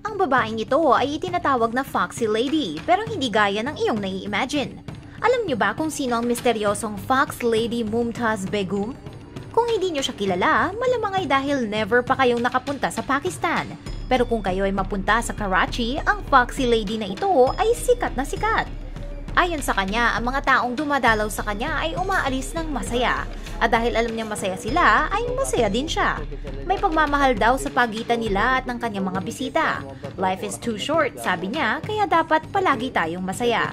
Ang babaeng ito ay itinatawag na Foxy Lady pero hindi gaya ng iyong nai-imagine. Alam niyo ba kung sino ang misteryosong Fox Lady Mumtaz Begum? Kung hindi niyo siya kilala, malamang ay dahil never pa kayong nakapunta sa Pakistan. Pero kung kayo ay mapunta sa Karachi, ang Foxy Lady na ito ay sikat na sikat. Ayon sa kanya, ang mga taong dumadalaw sa kanya ay umaalis ng masaya. At dahil alam niyang masaya sila, ay masaya din siya. May pagmamahal daw sa pagitan nila at ng kanyang mga bisita. Life is too short, sabi niya, kaya dapat palagi tayong masaya.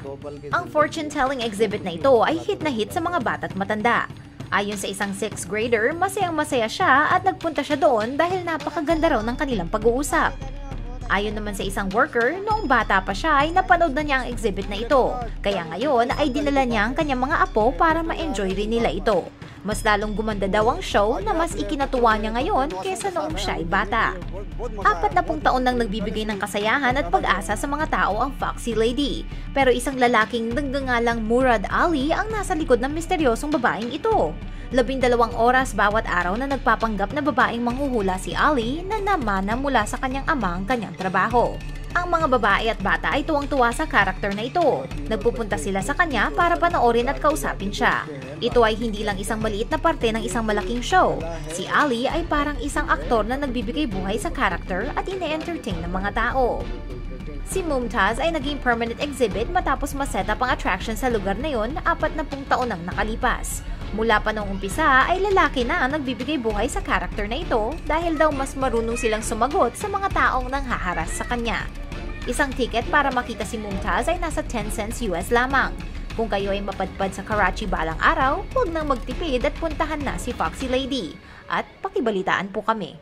Ang fortune-telling exhibit na ito ay hit na hit sa mga bata't matanda. Ayon sa isang 6th grader, masayang masaya siya at nagpunta siya doon dahil napakaganda raw ng kanilang pag-uusap. Ayon naman sa isang worker, noong bata pa siya ay napanood na niya ang exhibit na ito. Kaya ngayon ay dinala niya ang kanyang mga apo para ma-enjoy rin nila ito. Mas lalong gumanda daw ang show na mas ikinatuwa niya ngayon kesa noong siya ay bata. Apat na pong taon nang nagbibigay ng kasayahan at pag-asa sa mga tao ang Foxy Lady. Pero isang lalaking nagngangalang Murad Ali ang nasa likod ng misteryosong babaeng ito. Labindalawang oras bawat araw na nagpapanggap na babaeng manghuhula si Ali na namana mula sa kanyang ama ang kanyang trabaho. Ang mga babae at bata ay tuwang-tuwa sa karakter na ito. Nagpupunta sila sa kanya para panoorin at kausapin siya. Ito ay hindi lang isang maliit na parte ng isang malaking show. Si Ali ay parang isang aktor na nagbibigay buhay sa karakter at ine-entertain ng mga tao. Si Mumtaz ay naging permanent exhibit matapos maset up ang attraction sa lugar na yon apat na pung taon nang nakalipas. Mula pa noong umpisa ay lalaki na ang nagbibigay buhay sa karakter na ito dahil daw mas marunong silang sumagot sa mga taong nanghaharas sa kanya. Isang ticket para makita si Mumtaz ay nasa 10 cents US lamang. Kung kayo ay mapadpad sa Karachi balang araw, huwag nang magtipid at puntahan na si Foxy Lady. At pakibalitaan po kami.